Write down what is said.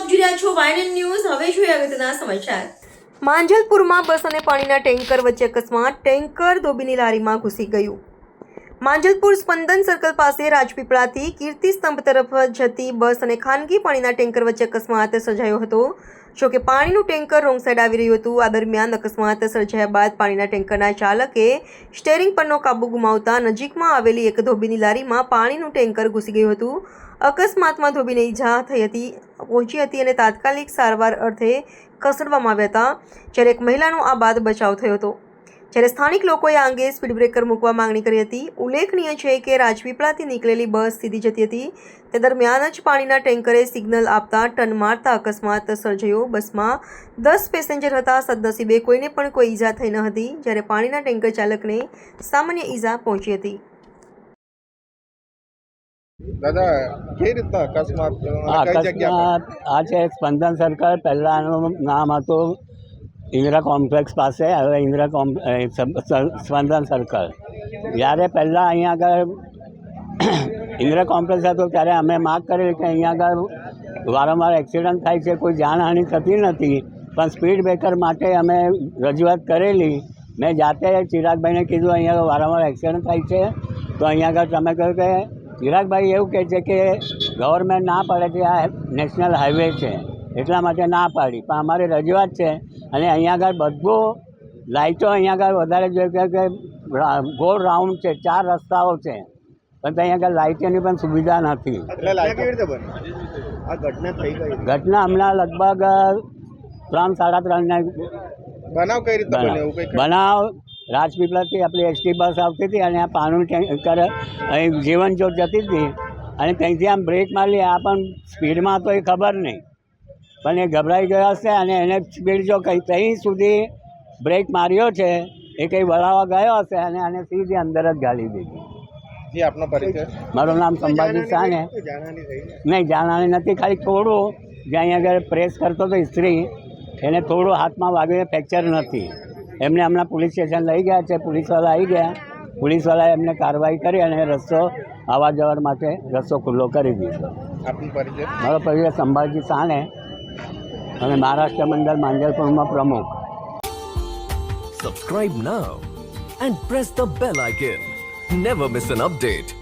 આપ જોઈ રહ્યા છો વાયનન ન્યૂઝ. હવે જોઈએ અગત્યના સમાચાર? માંજલપુરમાં બસ અને પાણીના ટેન્કર વચ્ચે અકસ્માત. ટેન્કર ધોબીની લારીમાં ઘૂસી ગયું. માંજલપુર સ્પંદન સર્કલ પાસે રાજપીપળાથી કીર્તિ સ્તંભ તરફ જતી બસ અને ખાનગી પાણીના ટેન્કર વચ્ચે અકસ્માત સર્જાયો હતો. જો કે પાણીનું ટેન્કર રોંગ સાઈડ આવી રહ્યું હતું. આ દરમિયાન અકસ્માત સર્જાયા બાદ પાણીના ટેન્કરના ચાલકે સ્ટેરિંગ પરનો કાબુ ગુમાવતા નજીકમાં આવેલી એક ધોબીની લારીમાં પાણીનું ટેન્કર ઘૂસી ગયું હતું. અકસ્માતમાં ધોબીને ઈજા થઈ હતી, પહોંચી હતી અને તાત્કાલિક સારવાર અર્થે ખસેડવામાં આવ્યા હતા, જ્યારે એક મહિલાનો આ બાદ બચાવ થયો હતો. જ્યારે સ્થાનિક લોકોએ આ અંગે સ્પીડ બ્રેકર મૂકવા માંગણી કરી હતી, ઉલ્લેખનીય છે કે રાજપીપળાથી નીકળેલી બસ સીધી જતી હતી. તે દરમિયાન જ પાણીના ટેન્કરે સિગ્નલ આપતા ટન મારતા અકસ્માત સર્જાયો. બસમાં દસ પેસેન્જર હતા. સદનસીબે કોઈને પણ કોઈ ઈજા થઈ ન હતી, જ્યારે પાણીના ટેન્કર ચાલકને સામાન્ય ઈજા પહોંચી હતી. દાદા કઈ રીતના અકસ્માત અકસ્માત આ છે સ્પંદન સર્કલ પહેલાંનું નામ હતું ઇન્દિરા કોમ્પ્લેક્સ પાસે હવે ઇન્દિરા સ્પંદન સર્કલ જ્યારે પહેલાં અહીંયા આગળ ઇન્દિરા કોમ્પ્લેક્સ હતો ત્યારે અમે માગ કરેલી કે અહીંયા આગળ વારંવાર એક્સિડન્ટ થાય છે કોઈ જાનહાનિ થતી નથી. પણ સ્પીડ બ્રેકર માટે અમે રજૂઆત કરેલી. મેં જાતે ચિરાગભાઈને કીધું અહીંયા આગળ વારંવાર એક્સિડન્ટ થાય છે. તો અહીંયા આગળ તમે કહ્યું કે ચિરાગભાઈ એવું કહે છે કે ગવર્મેન્ટ ના પાડે છે આ નેશનલ હાઈવે છે. એટલા માટે ના પાડી. પણ અમારી રજૂઆત છે અને અહીંયા આગળ બધું લાઇટો અહીંયા આગળ વધારે જોઈએ કે ગોળ રાઉન્ડ છે ચાર રસ્તાઓ છે. પણ ત્યાં આગળ લાઇટોની પણ સુવિધા નથી. ઘટના હમણાં લગભગ ત્રણ સાડા ત્રણને બનાવ કઈ રીતે બનાવ રાજપીપળાથી આપણી એસટી બસ આવતી હતી અને આ પાનું ટેન્કર અહીં જીવન જોત જતી હતી. અને ત્યાંથી આમ બ્રેક મારી આ પણ સ્પીડમાં તો એ ખબર નહીં. પણ એ ગભરાઈ ગયો હશે અને એને સ્પીડ જો કંઈ ત્યાં સુધી બ્રેક માર્યો છે એ કંઈ વળાવવા ગયો હશે અને આને સીધી અંદર જ ગાળી દીધી. જી આપનો પરિચય. મારું નામ સંભાજી શાહ ને. નહીં જાણવાની નથી ખાલી થોડું. જ્યાં અહીંયા આગળ પ્રેસ કરતો હતો સ્ત્રી એને થોડું હાથમાં વાગ્યું ફ્રેક્ચર નથી. એમને હમણાં પોલીસ સ્ટેશન લઈ ગયા છે પોલીસવાળા આવી ગયા. પોલીસવાળાએ એમને કાર્યવાહી કરી અને રસ્તો આવવા જવા માટે રસ્તો ખુલ્લો કરી દીધો. મારો પરિચય સંભાજી સાને અને મહારાષ્ટ્ર મંડળ માંજલપુરમાં પ્રમુખ. Subscribe now and press the bell icon never miss an update.